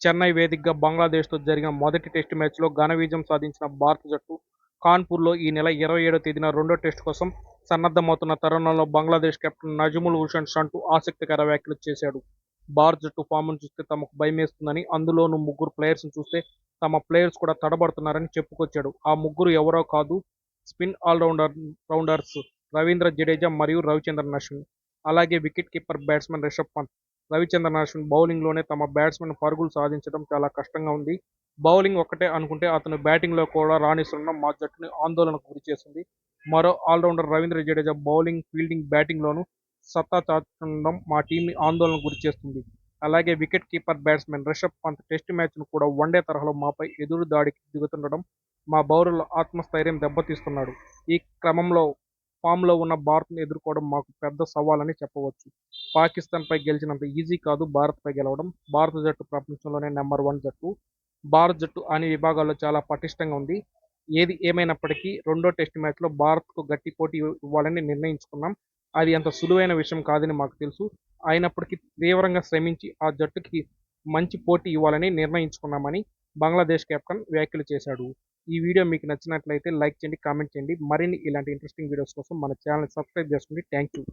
చెన్నై వేదికగా బంగ్లాదేశ్తో జరిగిన మొదటి టెస్టు మ్యాచ్లో ఘన విజయం సాధించిన భారత జట్టు కాన్పూర్లో ఈ నెల ఇరవై ఏడో తేదీన రెండో టెస్టు కోసం సన్నద్ధమవుతున్న తరుణంలో బంగ్లాదేశ్ కెప్టెన్ నజముల్ హుసేన్ షంటూ ఆసక్తికర వ్యాఖ్యలు చేశాడు. భారత జట్టు ఫామ్ను చూస్తే తమకు భయమేస్తుందని అందులోనూ ముగ్గురు ప్లేయర్స్ను చూస్తే తమ ప్లేయర్స్ కూడా తడబడుతున్నారని చెప్పుకొచ్చాడు. ఆ ముగ్గురు ఎవరో కాదు spin allrounder rounders Ravindra Jadeja మరియు రవిచంద్రన్ అశ్విన్. అలాగే wicket keeper batsmen Rishabh Pant. Ravichandran Ashwin బౌలింగ్లోనే తమ బ్యాట్స్మెన్ పరుగులు సాధించడం చాలా కష్టంగా ఉంది. బౌలింగ్ ఒక్కటే అనుకుంటే అతను బ్యాటింగ్లో కూడా రాణిస్తుండడం మా జట్టుని ఆందోళనకు గురిచేస్తుంది మరో allrounder Ravindra Jadeja bowling fielding బ్యాటింగ్లోనూ సత్తా చాటుండడం మా టీంని ఆందోళనకు గురిచేస్తుంది అలాగే wicket keeper batsmen Rishabh Pant test మ్యాచ్ను కూడా వన్డే తరహాలో మాపై ఎదురు దాడికి దిగుతుండడం మా బౌలర్ల ఆత్మస్థైర్యం దెబ్బతీస్తున్నాడు. ఈ క్రమంలో ఫామ్లో ఉన్న భారత్ను ఎదుర్కోవడం మాకు పెద్ద సవాలని చెప్పవచ్చు. పాకిస్తాన్పై గెలిచినంత ఈజీ కాదు భారత్పై గెలవడం. భారత జట్టు ప్రపంచంలోనే నెంబర్ వన్ జట్టు. భారత జట్టు అన్ని విభాగాల్లో చాలా పటిష్టంగా ఉంది. ఏది ఏమైనప్పటికీ రెండో టెస్ట్ మ్యాచ్లో భారత్కు గట్టి పోటీ ఇవ్వాలని నిర్ణయించుకున్నాం. అది అంత సులువైన విషయం కాదని మాకు తెలుసు. అయినప్పటికీ తీవ్రంగా శ్రమించి ఆ జట్టుకి మంచి పోటీ ఇవ్వాలని నిర్ణయించుకున్నామని బంగ్లాదేశ్ కెప్టెన్ వ్యాఖ్యలు చేశాడు. ఈ వీడియో మీకు నచ్చినట్లయితే లైక్ చేయండి కామెంట్ చేయండి. మరిన్ని ఇలాంటి ఇంట్రెస్టింగ్ వీడియోస్ కోసం మన ఛానల్ సబ్స్క్రైబ్ చేసుకోండి థ్యాంక్ యూ